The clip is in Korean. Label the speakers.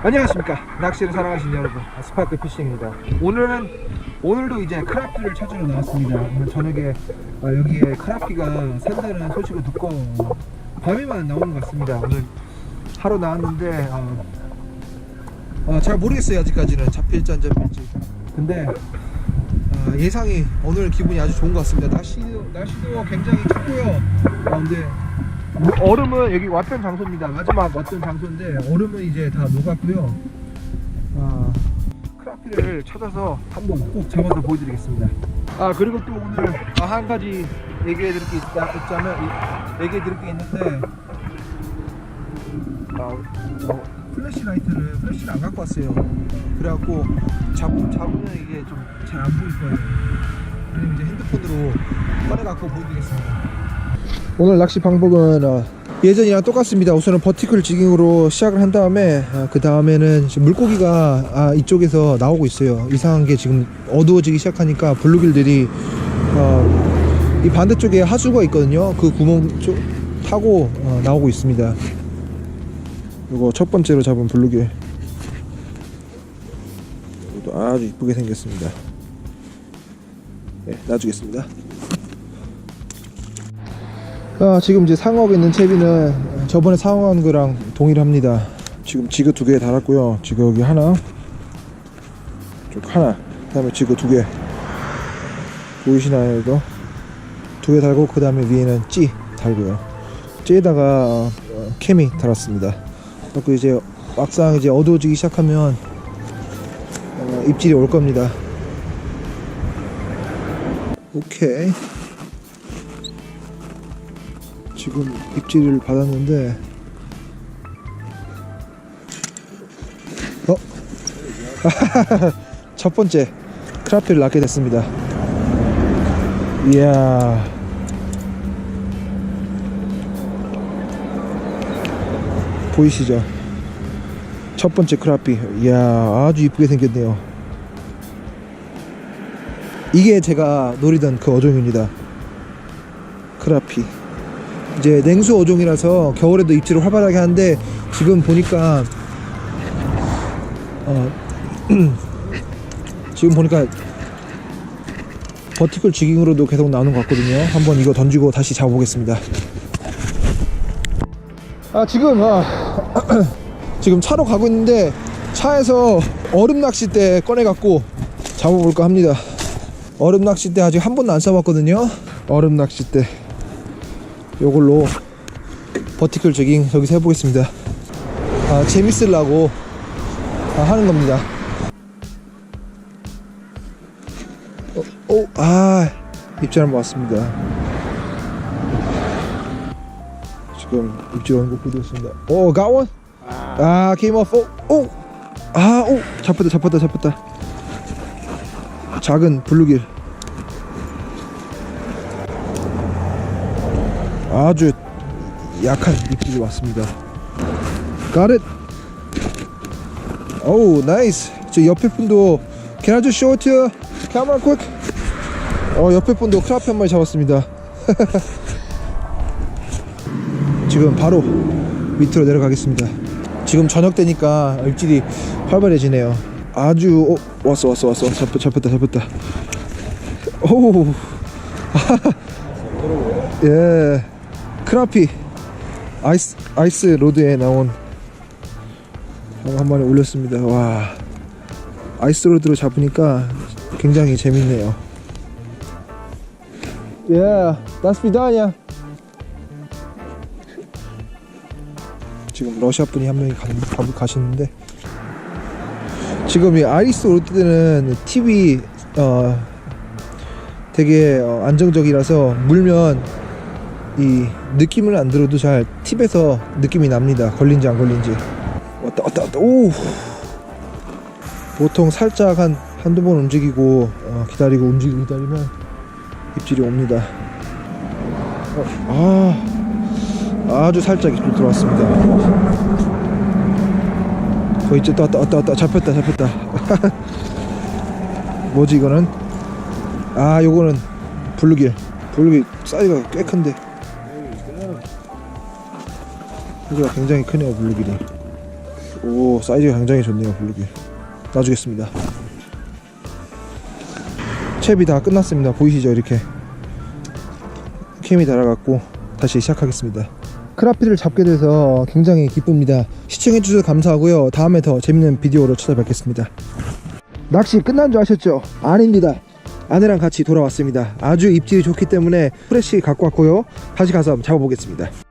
Speaker 1: 안녕하십니까. 낚시를 사랑하시는 여러분. 아, 스파크 피싱입니다. 오늘은 오늘도 이제 크라피를 찾으러 나왔습니다. 오늘 저녁에 아, 여기에 크라피가 산다는 소식을 듣고 어, 밤에만 나오는 것 같습니다. 오늘 하러 나왔는데 어, 어, 잘 모르겠어요 아직까지는. 잡힐지 안 잡힐지. 근데 어, 예상이 오늘 기분이 아주 좋은 것 같습니다. 날씨도, 날씨도 굉장히 춥고요. 어, 근데 얼음은 여기 왔던 장소입니다. 마지막 왔던 장소인데 얼음은 이제 다 녹았고요. 아, 크라피를 찾아서 한번 꼭 잡아서 보여드리겠습니다. 아 그리고 또 오늘 아, 한 가지 얘기해드릴 게 있다, 있자면 이- 얘기해드릴 게 있는데 아, 어, 플래시 라이트를 플래시를 안 갖고 왔어요. 그래갖고 잡, 잡으면 이게 좀 잘 안 보일 거예요. 그럼 이제 핸드폰으로 꺼내갖고 보여드리겠습니다. 오늘 낚시 방법은 어, 예전이랑 똑같습니다. 우선은 버티클 지깅으로 시작을 한 다음에 그 다음에는 물고기가 아, 이쪽에서 나오고 있어요. 이상한 게 지금 어두워지기 시작하니까 블루길들이 어, 이 반대쪽에 하수가 있거든요. 그 구멍 쪽 타고 어, 나오고 있습니다. 이거 첫 번째로 잡은 블루길. 아주 이쁘게 생겼습니다. 네, 놔주겠습니다. 아, 지금 이제 상어가 있는 채비는 저번에 상어한 거랑 동일합니다. 지금 지그 두 개 달았고요. 지금 여기 하나, 쪽 하나, 그다음에 지그 두 개. 보이시나요, 이거? 두 개 달고 그 다음에 위에는 찌 달고요. 찌에다가 어, 케미 달았습니다. 그리고 이제 막상 이제 어두워지기 시작하면 어, 입질이 올 겁니다. 오케이. 지금 입질을 받았는데. 어? 첫 번째 크라피를 낳게 됐습니다. 이야. 보이시죠? 첫 번째 크라피. 이야 아주 이쁘게 생겼네요. 이게 제가 노리던 그 어종입니다. 크라피 이제 냉수 어종이라서 겨울에도 입질을 활발하게 하는데 지금 보니까 어 지금 보니까 버티클 지깅으로도 계속 나오는 것 같거든요. 한번 이거 던지고 다시 잡아보겠습니다. 아 지금 아 지금 차로 가고 있는데 차에서 얼음 낚싯대 꺼내갖고 잡아볼까 합니다. 얼음 낚싯대 아직 한 번도 안 써봤거든요. 얼음 낚싯대. 요걸로 버티클 조깅 여기서 해보겠습니다. 아, 재밌으려고 아, 하는 겁니다. 어, 오, 아 입질 한번 왔습니다. 지금 입질 오는 거 보여드렸습니다. 오 가원 아. 게임 오프 오아오 잡혔다 잡혔다 잡혔다. 작은 블루길 아주 약한 입질이 왔습니다. It. 오, 나이스. 저 옆에 분도 Can I just show it to you? Camera quick. 어, 옆에 분도 크라피 한 마리 잡았습니다. 지금 바로 밑으로 내려가겠습니다. 지금 저녁 되니까 입질이 활발해지네요. 아주 어, 왔어 왔어 왔어 잡혔, 잡혔다 잡혔다. 오. 예. 크라피 아이스 아이스 로드에 나온 한 마리 올렸습니다. 와 아이스 로드로 잡으니까 굉장히 재밌네요. 예, 비다냐. 지금 러시아 분이 한 명이 가, 가, 가시는데 지금 이 아이스 로드는 TV 어 되게 어, 안정적이라서 물면 이 느낌을 안 들어도 잘 팁에서 느낌이 납니다. 걸린지 안 걸린지. 왔다 왔다 왔다. 오. 보통 살짝 한 한두 번 움직이고 어, 기다리고 움직이고 기다리면 입질이 옵니다. 어, 아 아주 살짝 입질 들어왔습니다. 거의 이제 또 왔다 왔다 왔다 잡혔다 잡혔다. 뭐지 이거는? 아 요거는 블루길 블루길 사이즈가 꽤 큰데 여기가 굉장히 크네요 블루길이. 오 사이즈가 굉장히 좋네요 블루길 놔주겠습니다. 챕이 다 끝났습니다. 보이시죠 이렇게. 캠이 달아갖고 다시 시작하겠습니다. 크라피를 잡게 돼서 굉장히 기쁩니다. 시청해주셔서 감사하고요. 다음에 더 재밌는 비디오로 찾아뵙겠습니다. 낚시 끝난 줄 아셨죠? 아닙니다. 아내랑 같이 돌아왔습니다. 아주 입질이 좋기 때문에 프레쉬 갖고 왔고요. 다시 가서 잡아보겠습니다